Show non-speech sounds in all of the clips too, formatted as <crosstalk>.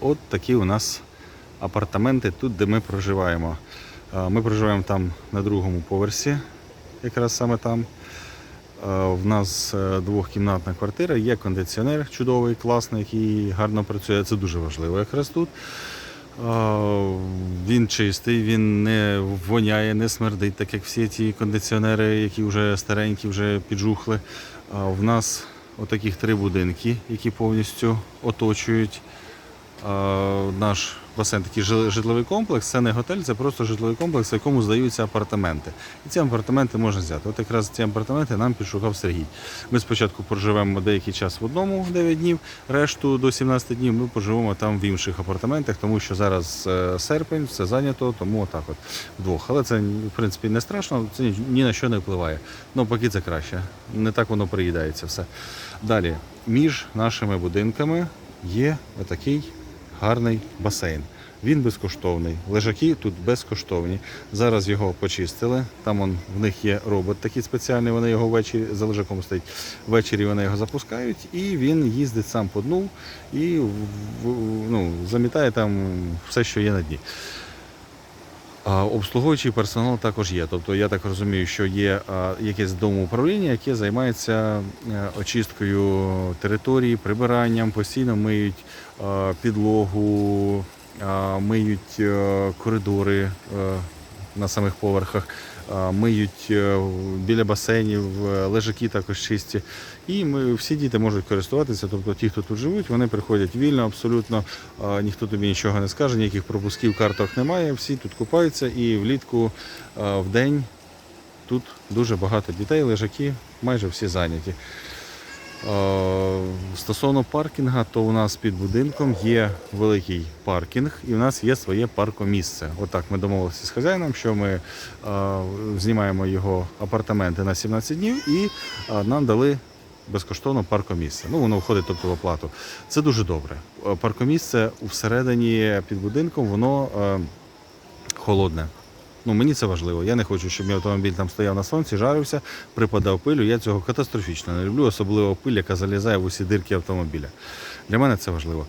от такі у нас апартаменти тут, де ми проживаємо. Ми проживаємо там на другому поверсі, якраз саме там. В нас е, двохкімнатна квартира, є кондиціонер чудовий, класний, який гарно працює. Це дуже важливо якраз тут. Він чистий, він не воняє, не смердить, так як всі ті кондиціонери, які вже старенькі, вже піджухли. В нас отаких три будинки, які повністю оточують наш басейн. Такий житловий комплекс. Це не готель, це просто житловий комплекс, в якому здаються апартаменти. І ці апартаменти можна взяти. От якраз ці апартаменти нам підшукав Сергій. Ми спочатку проживемо деякий час в одному 9 днів, решту до 17 днів ми поживемо там в інших апартаментах, тому що зараз е, серпень, все зайнято, тому отак от вдвох. Але це в принципі не страшно, це ні- на що не впливає. Ну, поки це краще. Не так воно приїдається все. Далі, між нашими будинками є отакий гарний басейн. Він безкоштовний. Лежаки тут безкоштовні. Зараз його почистили. Там он, в них є робот такий спеціальний, вони його ввечері за лежаком стоїть. Ввечері вони його запускають, і він їздить сам по дну і ну, замітає там все, що є на дні. Обслуговуючий персонал також є. Тобто я так розумію, що є якесь домоуправління, яке займається е, очисткою території, прибиранням, постійно миють підлогу, миють е, коридори е, на самих поверхах, миють е, біля басейнів, е, лежаки також чисті. І ми, всі діти можуть користуватися, тобто ті, хто тут живуть, вони приходять вільно, абсолютно ніхто тобі нічого не скаже, ніяких пропусків, карток немає. Всі тут купаються і влітку в день тут дуже багато дітей, лежаки, майже всі зайняті. Е, Стосовно паркінга, то у нас під будинком є великий паркінг і у нас є своє паркомісце. Отак ми домовилися з хазяїном, що ми е, знімаємо його апартаменти на 17 днів і е, нам дали безкоштовно паркомісце. Ну, воно входить тобто в оплату. Це дуже добре. Паркомісце всередині під будинком, воно е, холодне. Ну, мені це важливо. Я не хочу, щоб мій автомобіль там стояв на сонці, жарився, припадав пилю. Я цього катастрофічно не люблю, особливо пиль, яка залізає в усі дирки автомобіля. Для мене це важливо.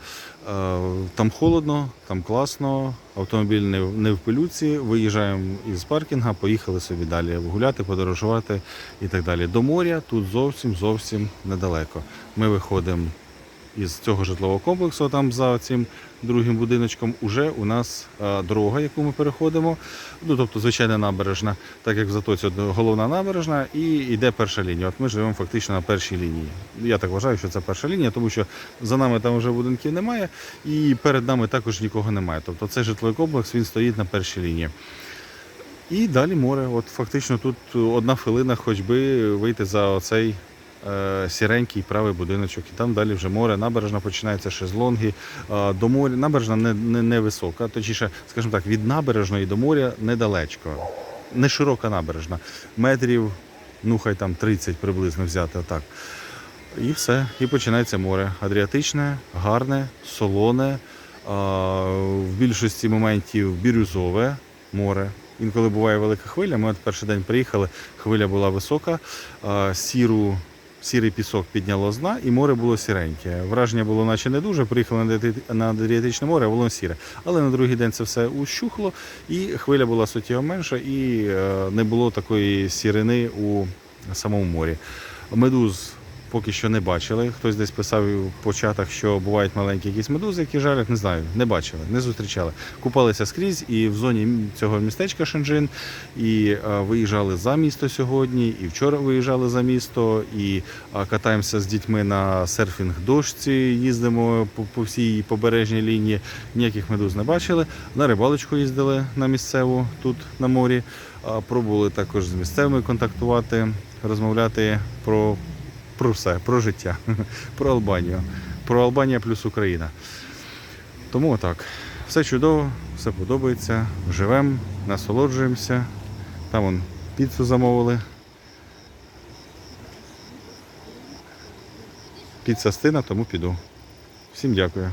Е, Там холодно, там класно, автомобіль не в- пилюці. Виїжджаємо із паркінга, поїхали собі далі гуляти, подорожувати і так далі. До моря тут зовсім зовсім недалеко. Ми виходимо із цього житлового комплексу, там за цим другим будиночком, уже у нас е, дорога, яку ми переходимо. Ну, тобто, звичайна набережна, так як в Затоці головна набережна, і йде перша лінія. От ми живемо фактично на першій лінії. Я так вважаю, що це перша лінія, тому що за нами там вже будинків немає, і перед нами також нікого немає. Тобто цей житловий комплекс він стоїть на першій лінії. І далі море. От фактично тут одна хвилина ходьби вийти за оцей е, сіренький правий будиночок. І там далі вже море, набережна починається, шезлонги. Е, до моря набережна не, не, не висока, точніше, скажімо так, від набережної до моря недалечко. Не широка набережна. Метрів, ну хай там 30 приблизно взяти отак. І все. І починається море. Адріатичне, гарне, солоне, в більшості моментів бірюзове море. Інколи буває велика хвиля. Ми от перший день приїхали, хвиля була висока, сіру, сірий пісок підняло з дна, і море було сіреньке. Враження було, наче не дуже. Приїхали на Адріати- на Адріатичне море, а воно сіре. Але на другий день це все ущухло, і хвиля була суттєво менша, і е, не було такої сірини у самому морі. Медуз поки що не бачили. Хтось десь писав по чатах, що бувають маленькі якісь медузи, які жалять. Не знаю, не бачили, не зустрічали. Купалися скрізь і в зоні цього містечка Шенджин, і е, виїжджали за місто сьогодні, і вчора виїжджали за місто, і е, катаємося з дітьми на серфінг дошці, їздимо по, всій побережній лінії. Ніяких медуз не бачили. На рибалочку їздили на місцеву тут на морі. А, Пробували також з місцевими контактувати, розмовляти про, про все, про життя, <laughs> про Албанію, про Албанія плюс Україна. Тому отак. Все чудово, все подобається. Живемо, насолоджуємося. Там вон піцу замовили. Піца стина, тому піду. Всім дякую.